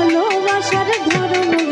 ভালোবাসার ধরন